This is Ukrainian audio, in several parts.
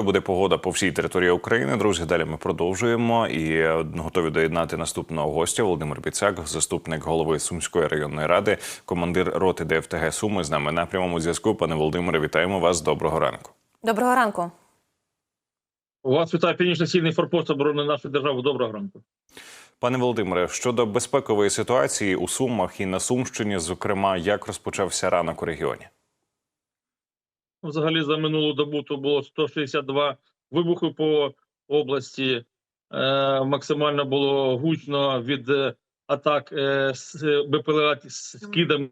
Буде погода по всій території України. Друзі, далі ми продовжуємо і е, готові доєднати наступного гостя. Володимир Біцак, заступник голови Сумської районної ради, командир роти ДФТГ Суми. З нами на прямому зв'язку. Пане Володимире, вітаємо вас. Доброго ранку. Доброго ранку. Вас вітає північно-східний форпост оборони нашої держави. Доброго ранку. Пане Володимире, щодо безпекової ситуації у Сумах і на Сумщині, зокрема, як розпочався ранок у регіоні? Взагалі за минулу добу то було 162 вибухи по області. Е, максимально було гучно від е, атак е, з БПЛА з скидами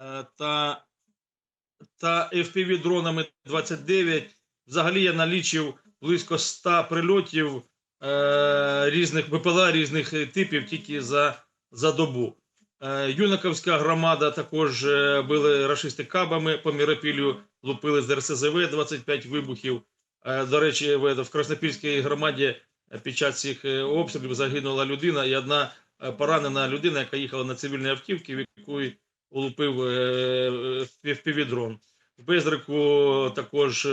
е, та, та FPV дронами 29. Взагалі я налічив близько 100 прильотів е, різних БПЛА різних е, типів тільки за, за добу. Е, Юнаковська громада також е, били рашисти кабами по Міропілю, лупили з РСЗВ 25 вибухів. Е, До речі, в, Краснопільській громаді під час цих обстрілів загинула людина і одна поранена людина, яка їхала на цивільній автівці, в яку улупив дрон. В Безрику також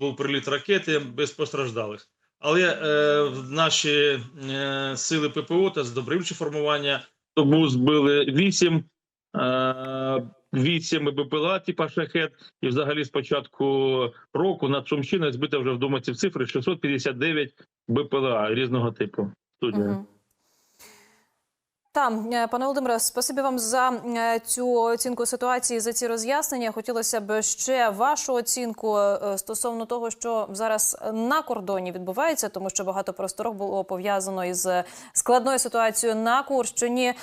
був приліт ракети без постраждалих. Але е, наші е, сили ППО та здобривчі формування тому збили 8, е, 8 БПЛА типа шахет. І взагалі з початку року над Сумщиною збито вже вдуматься в цифри 659 БПЛА різного типу. Студія. Угу. Там, е, пане Володимире, спасибі вам за е, цю оцінку ситуації, за ці роз'яснення. Хотілося б ще вашу оцінку е, стосовно того, що зараз на кордоні відбувається, тому що багато просторог було пов'язано із складною ситуацією на Курщині.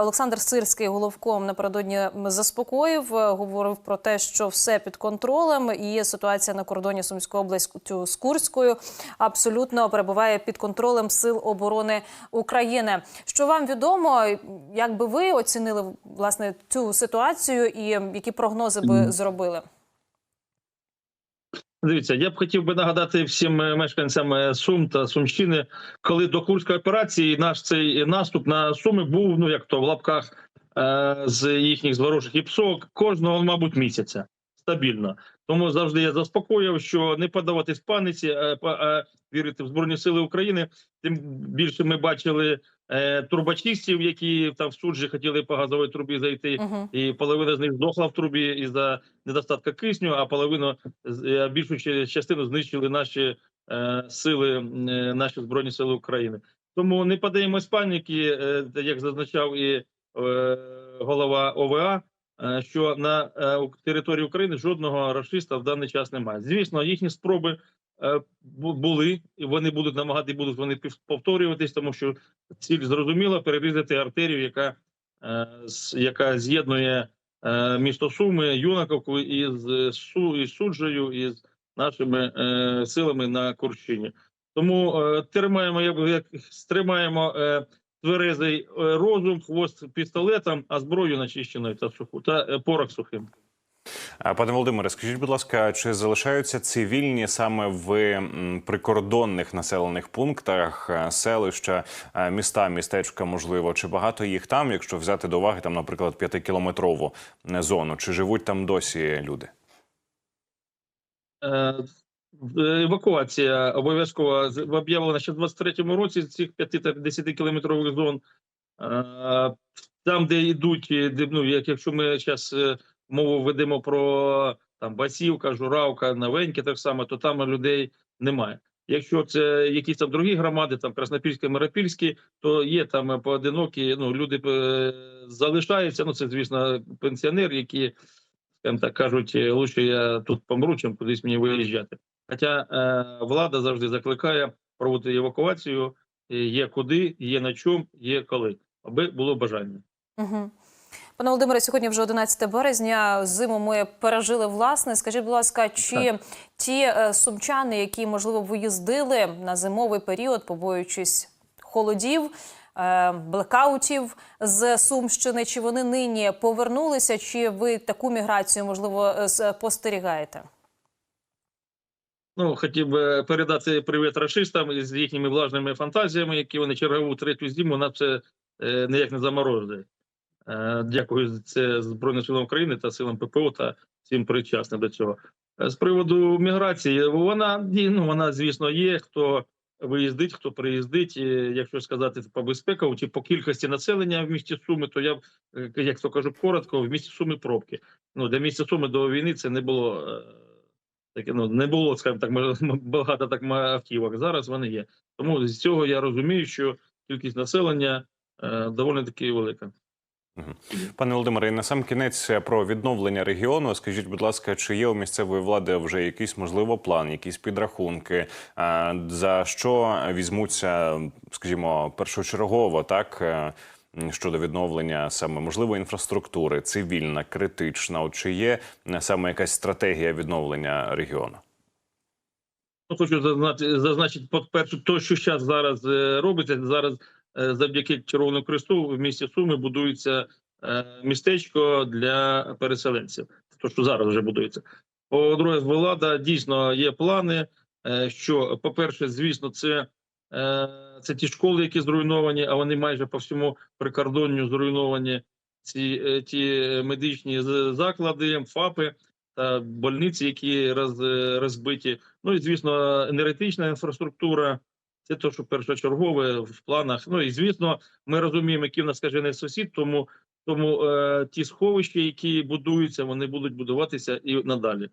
Олександр Сирський головком напередодні заспокоїв, говорив про те, що все під контролем, і ситуація на кордоні Сумської області з Курською абсолютно перебуває під контролем сил оборони України. Що вам відомо? Як би ви оцінили власне цю ситуацію, і які прогнози би зробили? Дивіться, я б хотів би нагадати всім е, мешканцям е, Сум та Сумщини, коли до Курської операції наш цей наступ на Суми був, ну як то в лапках е, з їхніх зворожих ІПСО кожного, мабуть, місяця стабільно. Тому завжди я заспокоїв, що не подаватись паниці, а, а вірити в Збройні Сили України. Тим більше ми бачили е, турбачистів, які там в суджі хотіли по газовій трубі зайти. Угу. І половина з них здохла в трубі із за недостатка кисню, а половину е, більшу частину знищили наші е, сили, е, наші збройні сили України. Тому не подаємось паніки, е, як зазначав і е, голова ОВА. Що на е, території України жодного рашиста в даний час немає. Звісно, їхні спроби були, і вони будуть намагати будуть вони повторюватись, тому що ціль зрозуміла перерізати артерію, яка е, яка з'єднує е, місто Суми, Юнаковку із е, із суджею із нашими е, силами на Курщині. Тому е, тримаємо, як, стримаємо е, тверезий е, розум, хвост пістолетом, а зброю начищеною та суху та е, порох сухим. Пане Володимире, скажіть, будь ласка, чи залишаються цивільні саме в прикордонних населених пунктах, е, селища, е, міста, містечка, можливо, чи багато їх там, якщо взяти до уваги там, наприклад, п'ятикілометрову е, зону, чи живуть там досі люди? Евакуація обов'язково об'явлена ще в 23-му році з цих 5 та 10 кілометрових зон. Там, де йдуть, де, ну, як якщо ми зараз мову ведемо про там Басівка, Журавка, Новеньке, так само, то там людей немає. Якщо це якісь там другі громади, там Краснопільська, Миропільські, то є там поодинокі. Ну люди е, залишаються. Ну це звісно пенсіонери, які скажімо так кажуть, е, лучше я тут помру, чим кудись мені виїжджати. Хоча е, влада завжди закликає проводити евакуацію. Є куди, є на чому, є коли, аби було бажання. Угу. Пане Володимире, сьогодні вже 11 березня. Зиму ми пережили власне. Скажіть, будь ласка, чи Так. ті е, сумчани, які можливо виїздили на зимовий період, побоюючись холодів, е, блекаутів з Сумщини, чи вони нині повернулися? Чи ви таку міграцію можливо е, спостерігаєте? Ну, хотів би передати привіт рашистам з їхніми влажними фантазіями, які вони чергову третю зиму на це ніяк не заморозили. Е, дякую за це Збройним силам України та силам ППО та всім причасним до цього. Е, З приводу міграції, вона ну, вона, звісно, є. Хто виїздить, хто приїздить. Якщо сказати по безпеку, чи по кількості населення в місті Суми, то я е, як то кажу, коротко, в місті Суми пробки. Ну, для місця Суми до війни це не було таке, ну, не було, скажімо так, багато так автівок. Зараз вони є. Тому з цього я розумію, що кількість населення доволі таки велика. Пане Володимире, і на сам кінець про відновлення регіону. Скажіть, будь ласка, чи є у місцевої влади вже якийсь можливо план, якісь підрахунки, е, за що візьмуться, скажімо, першочергово, так е, щодо відновлення саме можливо інфраструктури, цивільна, критична? От чи є е, саме якась стратегія відновлення регіону? Ну, хочу зазначити, зазначити по-перше, то, що зараз робиться, зараз завдяки Червоному Кресту в місті Суми будується е, містечко для переселенців. То, що зараз вже будується. По-друге, влада дійсно є плани. е, Що, по-перше, звісно, це, е, це ті школи, які зруйновані, а вони майже по всьому прикордонню зруйновані. Ці е, ті медичні заклади, ФАПи та больниці, які роз, розбиті. Ну і звісно, енергетична інфраструктура. Це те, що першочергове в планах. Ну і звісно, ми розуміємо, який в нас скажений сусід, тому тому е, ті сховища, які будуються, вони будуть будуватися і надалі.